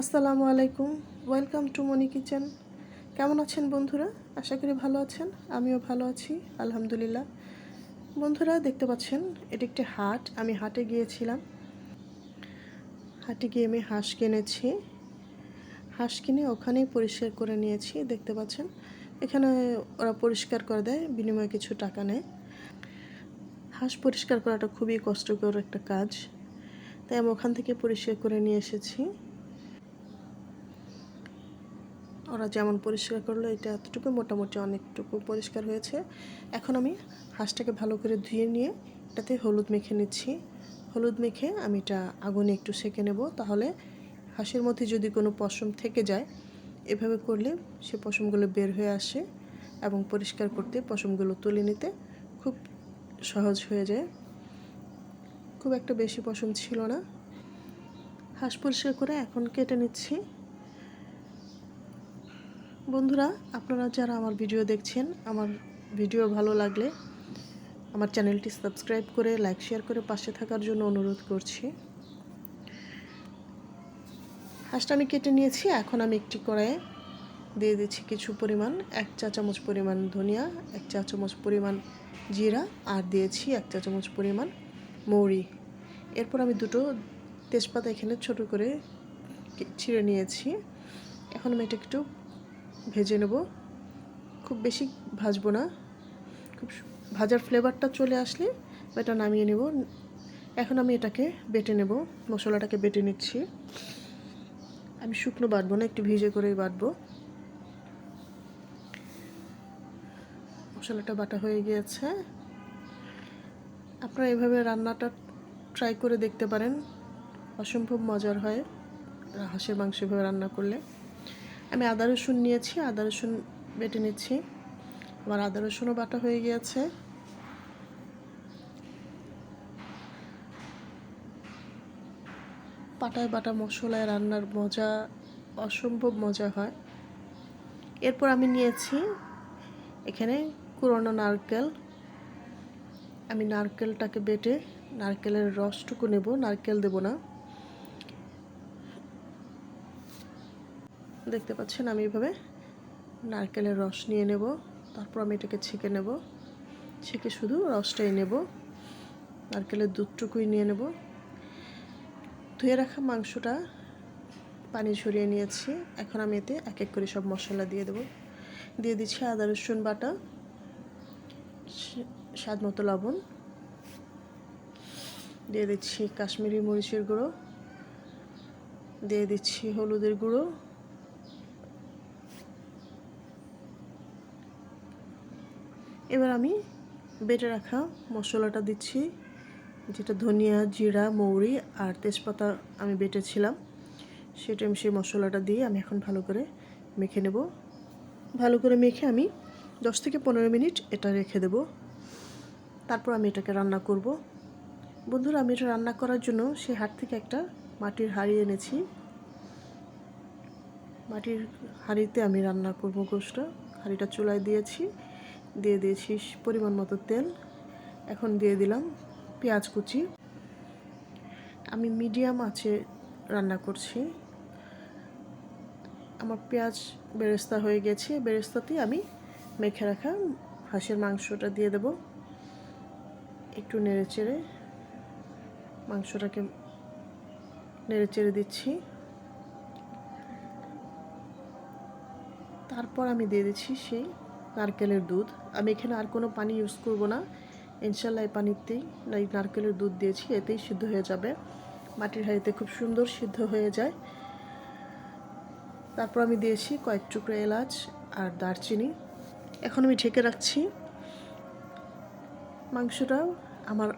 আসসালামু আলাইকুম। Welcome to Moni kitchen কেমন আছেন বন্ধুরা? আশা করি ভালো আছেন। আমিও ভালো আছি, আলহামদুলিল্লাহ। বন্ধুরা, দেখতে পাচ্ছেন, এটি একটি হাট। আমি হাটে গিয়েছিলাম। হাটে গিয়ে আমি হাঁস কিনেছি। হাঁস কিনে ওখানেই পরিষ্কার করে নিয়েছি, দেখতে পাচ্ছেন। এখানে ওরা পরিষ্কার করে দেয়, বিনিময়ে কিছু টাকা নেয়। হাঁস পরিষ্কার করাটা খুবই কষ্টকর একটা কাজ। তাই আমি ওখান থেকে পরিষ্কার করে নিয়ে এসেছি। ওরা যেমন পরিষ্কার করল, এটা এতটুকু, মোটামুটি অনেকটুকু পরিষ্কার হয়েছে। এখন আমি হাঁসটাকে ভালো করে ধুয়ে নিয়ে এটাতে হলুদ মেখে নিচ্ছি। হলুদ মেখে আমি এটা আগুনে একটু সেঁকে নেব। তাহলে হাঁসের মধ্যে যদি কোনো পশম থেকে যায়, এভাবে করলে সে পশমগুলো বের হয়ে আসে এবং পরিষ্কার করতে পশমগুলো তুলে নিতে খুব সহজ হয়ে যায়। খুব একটা বেশি পশম ছিল না। হাঁস পরিষ্কার করে এখন কেটে নিচ্ছি। বন্ধুরা, আপনারা যারা আমার ভিডিও দেখছেন, আমার ভিডিও ভালো লাগলে আমার চ্যানেলটি সাবস্ক্রাইব করে, লাইক, শেয়ার করে পাশে থাকার জন্য অনুরোধ করছি। হাঁসটা আমি কেটে নিয়েছি, এখন আমি একটি কড়াইয়ে দিয়ে দিচ্ছি কিছু পরিমাণ, এক চা চামচ পরিমাণ ধনিয়া, এক চা চামচ পরিমাণ জিরা, আর দিয়েছি এক চা চামচ পরিমাণ মৌরি। এরপর আমি দুটো তেজপাতা এখানে ছোট করে ছিঁড়ে নিয়েছি। এখন আমি এটা একটু ভেজে নেব। খুব বেশি ভাজবো না। খুব ভাজার ফ্লেভারটা চলে আসলে এটা নামিয়ে নেব। এখন আমি এটাকে বেটে নেব। মশলাটাকে বেটে নিচ্ছি। আমি শুকনো বাটবো না, একটু ভিজে করেই বাটবো। মশলাটা বাটা হয়ে গিয়েছে। আপনারা এভাবে রান্নাটা ট্রাই করে দেখতে পারেন। অসম্ভব মজার হয় হাঁসের মাংস এভাবে রান্না করলে। আমি আদা রসুন নিয়েছি, আদা রসুন বেটে নিচ্ছি। আমার আদা রসুনও বাটা হয়ে গিয়েছে। পাটায় বাটা মশলায় রান্নার মজা, অসম্ভব মজা হয়। এরপর আমি নিয়েছি এখানে কুরনো নারকেল। আমি নারকেলটাকে বেটে নারকেলের রসটুকু নেব, নারকেল দেব না। দেখতে পাচ্ছেন, আমি এভাবে নারকেলের রস নিয়ে নেব, তারপর আমি এটাকে ছেঁকে নেব। ছেঁকে শুধু রসটাই নেব, নারকেলের দুধটুকুই নিয়ে নেব। ধুয়ে রাখা মাংসটা পানি ঝরিয়ে নিয়েছি, এখন আমি এতে এক এক করে সব মশলা দিয়ে দেবো। দিয়ে দিচ্ছি আদা, রসুন বাটা, স্বাদ মতো লবণ। দিয়ে দিচ্ছি কাশ্মীরি মরিচের গুঁড়ো। দিয়ে দিচ্ছি হলুদের গুঁড়ো। এবার আমি বেটে রাখা মশলাটা দিচ্ছি, যেটা ধনিয়া, জিরা, মৌরি আর তেজপাতা আমি বেটেছিলাম। সেটা আমি সেই মশলাটা দিয়ে আমি এখন ভালো করে মেখে নেব। ভালো করে মেখে আমি দশ থেকে পনেরো মিনিট এটা রেখে দেব। তারপর আমি এটাকে রান্না করব। বন্ধুরা, আমি এটা রান্না করার জন্য সে হাট থেকে একটা মাটির হাঁড়ি এনেছি। মাটির হাঁড়িতে আমি রান্না করব গোষ্ঠটা। হাঁড়িটা চুলায় দিয়েছি। দিয়ে দিয়েছি পরিমাণ মতো তেল। এখন দিয়ে দিলাম পেঁয়াজ কুচি। আমি মিডিয়াম আছে রান্না করছি। আমার পেঁয়াজ বেরেস্তা হয়ে গেছে। বেরেস্তাতেই আমি মেখে রাখা হাঁসের মাংসটা দিয়ে দেব। একটু নেড়ে চেড়ে মাংসটাকে নেড়ে চেড়ে দিচ্ছি। তারপর আমি দিয়ে দিচ্ছি সেই নারকেলের দুধ। আমি এখানে আর কোনো পানি ইউজ করব না। ইনশাল্লাহ এই পানিতেই এই নারকেলের দুধ দিয়েছি, এতেই সিদ্ধ হয়ে যাবে। মাটির হাঁড়িতে খুব সুন্দর সিদ্ধ হয়ে যায়। তারপর আমি দিয়েছি কয়েক টুকরো এলাচ আর দারচিনি। এখন আমি ঢেকে রাখছি। মাংসটাও আমার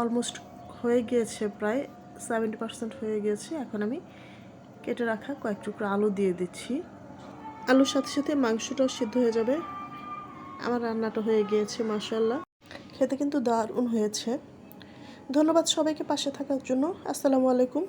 অলমোস্ট হয়ে গিয়েছে প্রায় সেভেন্টি পার্সেন্ট হয়ে গিয়েছে। এখন আমি কেটে রাখা কয়েক টুকরো আলু দিয়ে দিচ্ছি। আলুর সাথে সাথে মাংসটাও সিদ্ধ হয়ে যাবে। আমার রান্নাটা হয়ে গিয়েছে মাসাল্লাহ খেতে কিন্তু দারুণ হয়েছে। ধন্যবাদ সবাইকে পাশে থাকার জন্য। আসসালামু আলাইকুম।